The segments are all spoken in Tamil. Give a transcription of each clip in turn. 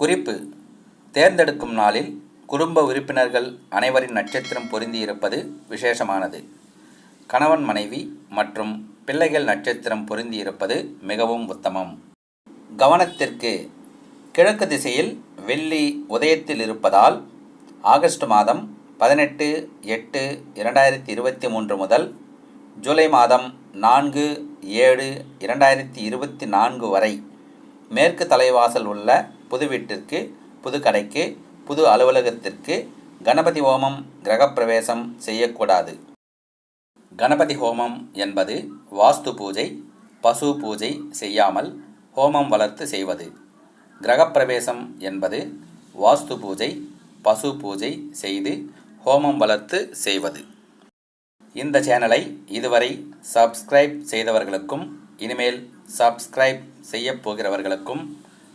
குறிப்பு. தேர்ந்தெடுக்கும் நாளில் குடும்ப உறுப்பினர்கள் அனைவரின் நட்சத்திரம் பொருந்தி இருப்பது விசேஷமானது. கணவன் மனைவி மற்றும் பிள்ளைகள் நட்சத்திரம் பொருந்தி இருப்பது மிகவும் உத்தமம். கவனத்திற்கு கிழக்கு திசையில் வெள்ளி உதயத்தில் இருப்பதால் ஆகஸ்ட் மாதம் பதினெட்டு எட்டு இரண்டாயிரத்தி இருபத்தி மூன்று முதல் ஜூலை மாதம் நான்கு ஏழு இரண்டாயிரத்தி இருபத்தி நான்கு வரை மேற்கு தலைவாசல் உள்ள புது வீட்டிற்கு புது கடைக்கு புது அலுவலகத்திற்கு கணபதி ஹோமம் கிரகப்பிரவேசம் செய்யக்கூடாது. கணபதி ஹோமம் என்பது வாஸ்து பூஜை பசு பூஜை செய்யாமல் ஹோமம் வளர்த்து செய்வது. கிரகப்பிரவேசம் என்பது வாஸ்து பூஜை பசு பூஜை செய்து ஹோமம் வளர்த்து செய்வது. இந்த சேனலை இதுவரை சப்ஸ்கிரைப் செய்தவர்களுக்கும் இனிமேல் சப்ஸ்கிரைப் செய்யப் போகிறவர்களுக்கும்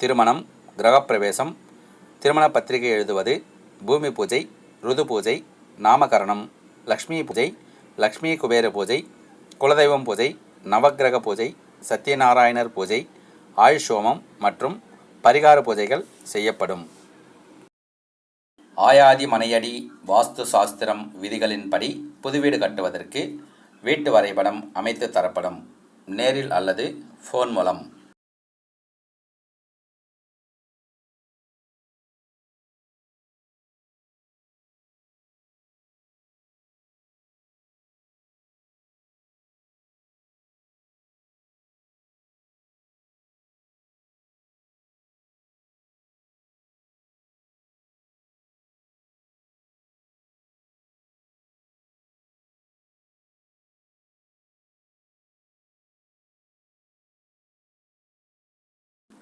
திருமணம் கிரகப்பிரவேசம் திருமண பத்திரிகை எழுதுவது பூமி பூஜை ருது பூஜை நாமகரணம் லக்ஷ்மி பூஜை லக்ஷ்மி குபேர பூஜை குலதெய்வம் பூஜை நவக்கிரக பூஜை சத்யநாராயணர் பூஜை ஆயுஷோமம் மற்றும் பரிகார பூஜைகள் செய்யப்படும். ஆயாதி மனையடி வாஸ்து சாஸ்திரம் விதிகளின்படி புது வீடு கட்டுவதற்கு வீட்டு வரைபடம் அமைத்து தரப்படும். நேரில் அல்லது ஃபோன் மூலம்.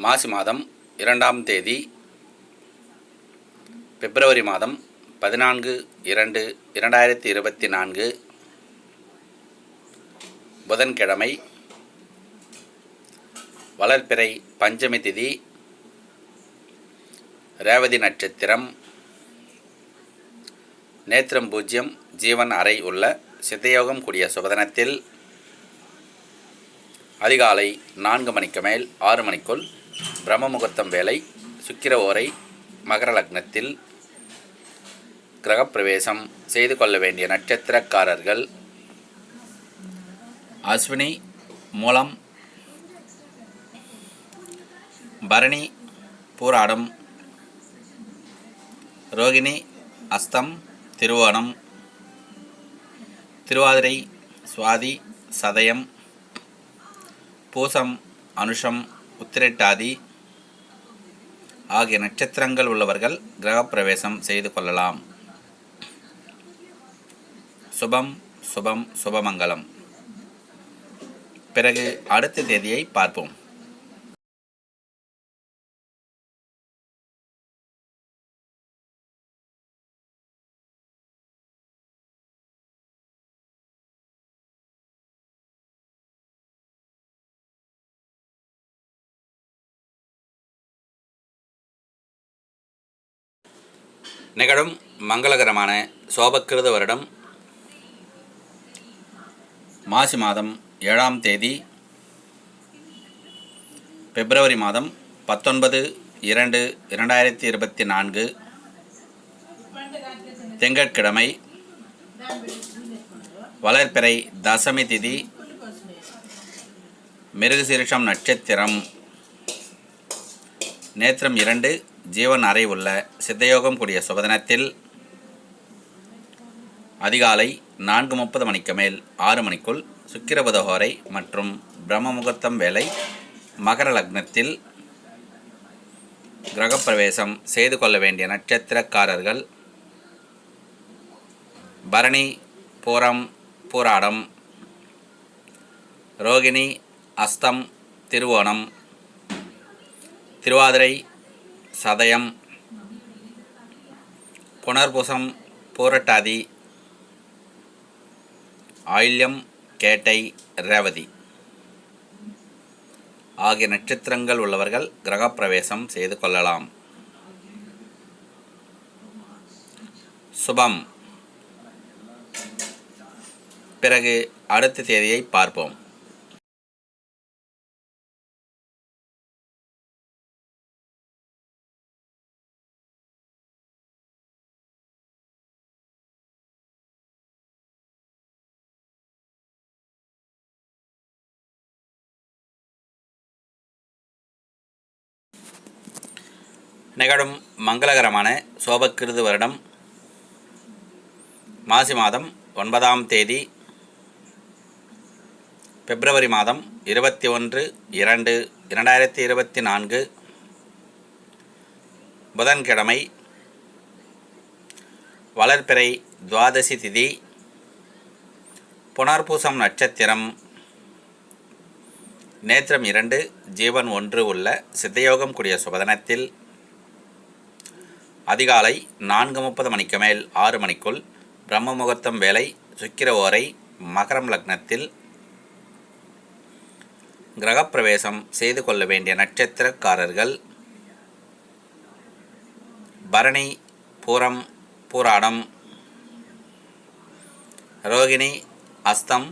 மாசி மாதம் இரண்டாம் தேதி பிப்ரவரி மாதம் பதினான்கு இரண்டு இரண்டாயிரத்தி இருபத்தி நான்கு புதன்கிழமை வளர்பிறை பஞ்சமி திதி ரேவதி நட்சத்திரம் நேத்திரம் பூஜ்யம் ஜீவன் அறை உள்ள சித்தயோகம் கூடிய சுபதனத்தில் அதிகாலை நான்கு மணிக்கு மேல் ஆறு மணிக்குள் பிரம்ம முகூர்த்தம் வேலை சுக்கிர ஓரை மகர லக்னத்தில் கிரகப்பிரவேசம் செய்து கொள்ள வேண்டிய நட்சத்திரக்காரர்கள் அஸ்வினி மூலம் பரணி பூராடம் ரோகிணி அஸ்தம் திருவோணம் திருவாதிரை சுவாதி சதயம் பூசம் அனுஷம் உத்திரட்டாதி ஆகிய நட்சத்திரங்கள் உள்ளவர்கள் கிரகப்பிரவேசம் செய்து கொள்ளலாம். சுபம் சுபம் சுபமங்கலம். பிறகு அடுத்த தேதியை பார்ப்போம். நிகழும் மங்களகரமான சோபக்கிருத வருடம் மாசி மாதம் ஏழாம் தேதி பிப்ரவரி மாதம் பத்தொன்பது இரண்டு இரண்டாயிரத்தி இருபத்தி நான்கு திங்கட்கிழமை வளர்பிறை தசமி திதி மிருகசீரிஷம் நட்சத்திரம் நேத்திரம் இரண்டு ஜீவன் அறை உள்ள சித்தயோகம் கூடிய சுபதினத்தில் அதிகாலை நான்கு முப்பது மணிக்கு மேல் ஆறு மணிக்குள் சுக்கிரபுதஹோரை மற்றும் பிரம்ம முகூர்த்தம் வேலை மகர லக்னத்தில் கிரகப்பிரவேசம் செய்து கொள்ள வேண்டிய நட்சத்திரக்காரர்கள் பரணி பூரம் பூராடம் ரோகிணி அஸ்தம் திருவோணம் திருவாதிரை சதயம் புனர்புசம் பூரட்டாதி ஆயில்யம் கேட்டை ரேவதி. ஆகிய நட்சத்திரங்கள் உள்ளவர்கள் கிரகப்பிரவேசம் செய்து கொள்ளலாம். சுபம். பிறகு அடுத்த தேதியை பார்ப்போம். நிகழும் மங்களகரமான சோபக்கிருது வருடம் மாசி மாதம் ஒன்பதாம் தேதி பிப்ரவரி மாதம் இருபத்தி ஒன்று இரண்டு இரண்டாயிரத்தி இருபத்தி நான்கு புதன்கிழமை வளர்பிறை துவாதசி திதி புனர்பூசம் நட்சத்திரம் நேத்திரம் இரண்டு ஜீவன் ஒன்று உள்ள சித்தயோகம் கூடிய சுபதனத்தில் அதிகாலை நான்கு முப்பது மணிக்கு மேல் ஆறு மணிக்குள் பிரம்ம முகூர்த்தம் வேலை சுக்கிர ஓரை மகரம் லக்னத்தில் கிரகப்பிரவேசம் செய்து கொள்ள வேண்டிய நட்சத்திரக்காரர்கள் பரணி பூரம் பூராடம் ரோகிணி அஸ்தம்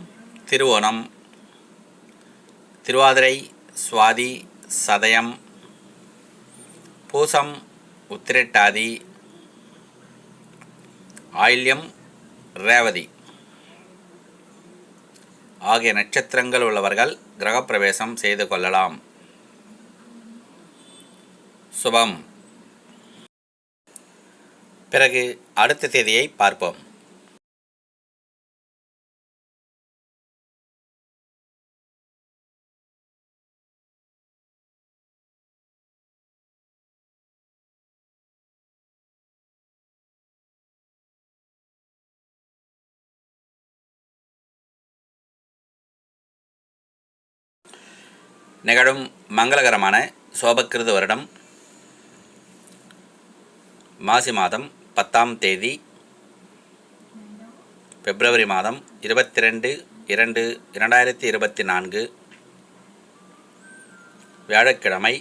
திருவோணம் திருவாதிரை சுவாதி சதயம் பூசம் உத்திரட்டாதி ஆயில்யம் ரேவதி. ஆகிய நட்சத்திரங்கள் உள்ளவர்கள் கிரகப்பிரவேசம் செய்து கொள்ளலாம். சுபம். பிறகு அடுத்த தேதியை பார்ப்போம். நிகழும் மங்களகரமான சோபக்கிருத வருடம் மாசி மாதம் பத்தாம் தேதி பிப்ரவரி மாதம் இருபத்தி ரெண்டு இரண்டு இரண்டாயிரத்தி இருபத்தி நான்கு வியாழக்கிழமை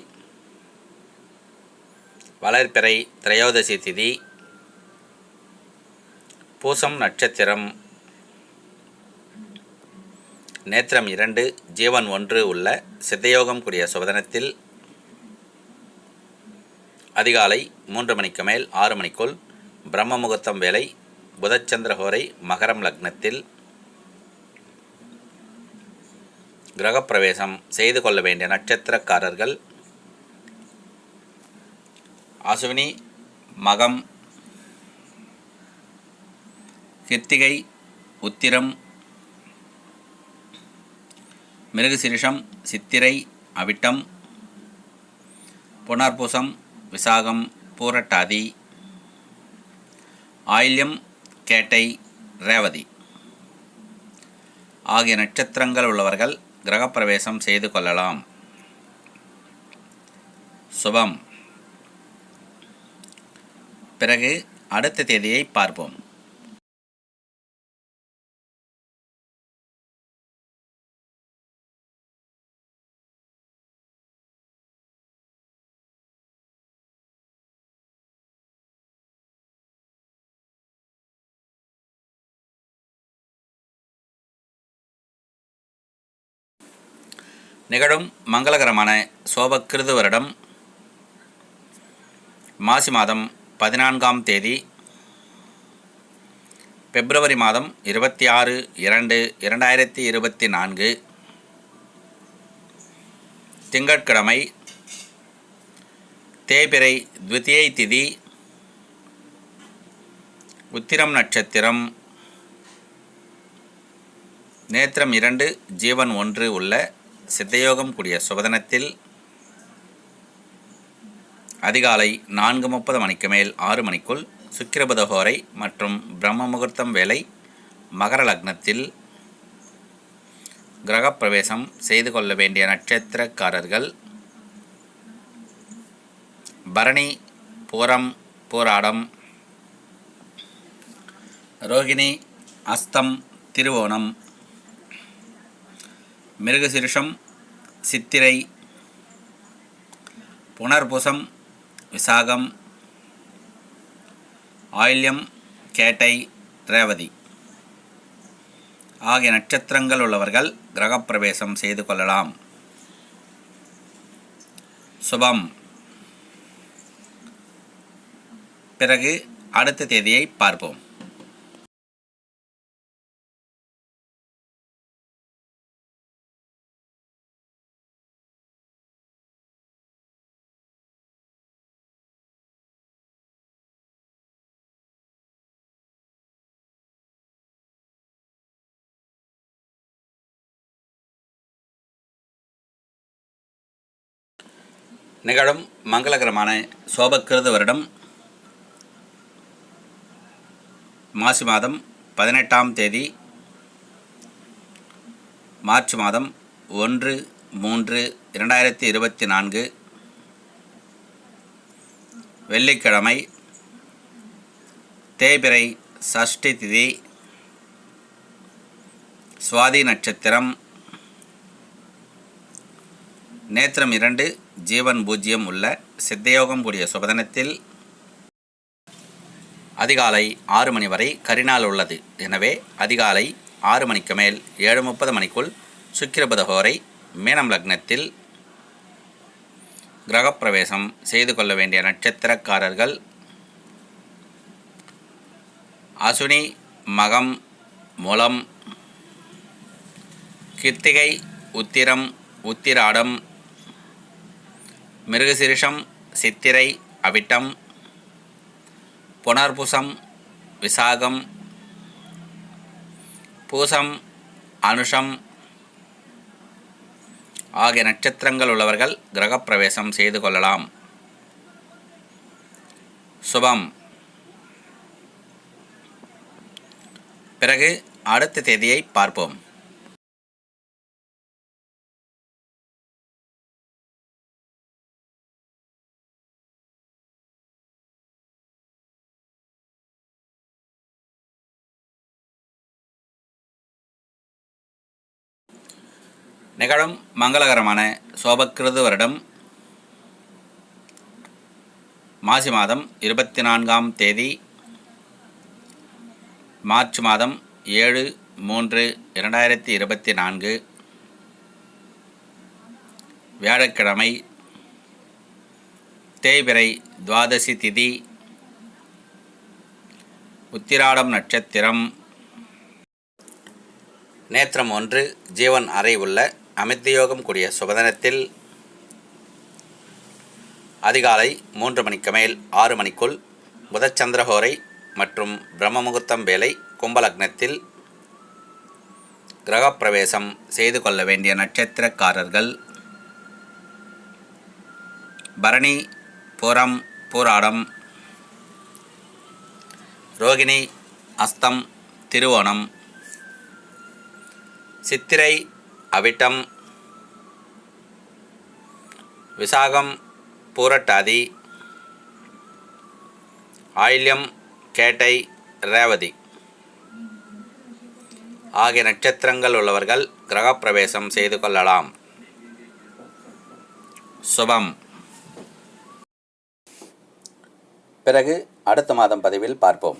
வளர்பிறை திரையோதசி திதி பூசம் நட்சத்திரம் நேத்திரம் இரண்டு ஜீவன் ஒன்று உள்ள சித்தயோகம் கூடிய சுபதனத்தில் அதிகாலை மூன்று மணிக்கு மேல் ஆறு மணிக்குள் பிரம்ம முகூர்த்தம் வேலை புதச்சந்திரஹோரை மகரம் லக்னத்தில் கிரகப்பிரவேசம் செய்து கொள்ள வேண்டிய நட்சத்திரக்காரர்கள் அசுவினி மகம் கிருத்திகை உத்திரம் மிருகசிரிஷம் சித்திரை அவிட்டம் புனர்பூசம் விசாகம் பூரட்டாதி ஆயில்யம் கேட்டை ரேவதி. ஆகிய நட்சத்திரங்கள் உள்ளவர்கள் கிரகப்பிரவேசம் செய்து கொள்ளலாம். சுபம். பிறகு அடுத்த தேதியை பார்ப்போம். நிகழும் மங்களகரமான சோபக்கிருது வருடம் மாசி மாதம் பதினான்காம் தேதி பிப்ரவரி மாதம் இருபத்தி ஆறு இரண்டு இரண்டாயிரத்தி இருபத்தி நான்கு திங்கட்கிழமை தேபிரை துவித்தியை திதி உத்திரம் நட்சத்திரம் நேத்திரம் இரண்டு ஜீவன் ஒன்று உள்ள சித்தயோகம் கூடிய சுபதனத்தில் அதிகாலை நான்கு முப்பது மணிக்கு மேல் ஆறு மணிக்குள் சுக்கிரபுதஹோரை மற்றும் பிரம்ம முகூர்த்தம் வேலை மகர லக்னத்தில் கிரகப்பிரவேசம் செய்து கொள்ள வேண்டிய நட்சத்திரக்காரர்கள் பரணி பூரம் போராடம் ரோகிணி அஸ்தம் திருவோணம் மிருகசிருஷம் சித்திரை புனர்புசம் விசாகம் ஆயில்யம் கேட்டை ரேவதி. ஆகிய நட்சத்திரங்கள் உள்ளவர்கள் கிரகப்பிரவேசம் செய்து கொள்ளலாம். சுபம். பிறகு அடுத்த தேதியை பார்ப்போம். நிகழும் மங்களகரமான சோபக்கிருத வருடம் மாசி மாதம் பதினெட்டாம் தேதி மார்ச் மாதம் ஒன்று மூன்று இரண்டாயிரத்தி இருபத்தி நான்கு வெள்ளிக்கிழமை தேபிரை சஷ்டி திதி சுவாதி நட்சத்திரம் நேத்திரம் இரண்டு ஜீவன் பூஜ்ஜியம் உள்ள சித்தயோகம் கூடிய சுபதனத்தில் அதிகாலை ஆறு மணி வரை கரிநாள் உள்ளது. எனவே அதிகாலை ஆறு மணிக்கு மேல் ஏழு முப்பது மணிக்குள் சுக்கிரபதகோரை மீனம் லக்னத்தில் கிரகப்பிரவேசம் செய்து கொள்ள வேண்டிய நட்சத்திரக்காரர்கள் அசுனி மகம் மூலம் கிருத்திகை உத்திரம் உத்திராடம் மிருகசிரிஷம் சித்திரை அவிட்டம் புனர்புசம் விசாகம் பூசம் அனுஷம் ஆகிய நட்சத்திரங்கள் உள்ளவர்கள் கிரகப்பிரவேசம் செய்து கொள்ளலாம். சுபம். பிறகு அடுத்த தேதியை பார்ப்போம். நிகழும் மங்களகரமான சோபக்கிருது வருடம் மாசி மாதம் இருபத்தி நான்காம் தேதி மார்ச் மாதம் ஏழு மூன்று இரண்டாயிரத்தி இருபத்தி நான்கு வியாழக்கிழமை தேய்பிரை துவாதசி திதி உத்திராடம் நட்சத்திரம். நேத்திரம் ஒன்று ஜீவன் அறை உள்ள அமிர்தயோகம் கூடிய சுபதனத்தில் அதிகாலை மூன்று மணிக்கு மேல் ஆறு மணிக்குள் புதச்சந்திரஹோரை மற்றும் பிரம்மமுகூர்த்தம் வேலை கும்பலக்னத்தில் கிரகப்பிரவேசம் செய்து கொள்ள வேண்டிய நட்சத்திரக்காரர்கள் பரணி புறம் பூராடம் ரோகிணி அஸ்தம் திருவோணம் சித்திரை அவிட்டம் விசாகம் பூரட்டாதி ஆயில்யம் கேட்டை ரேவதி. ஆகிய நட்சத்திரங்கள் உள்ளவர்கள் கிரகப்பிரவேசம் செய்து கொள்ளலாம். சுபம். பிறகு அடுத்த மாதம் பதிவில் பார்ப்போம்.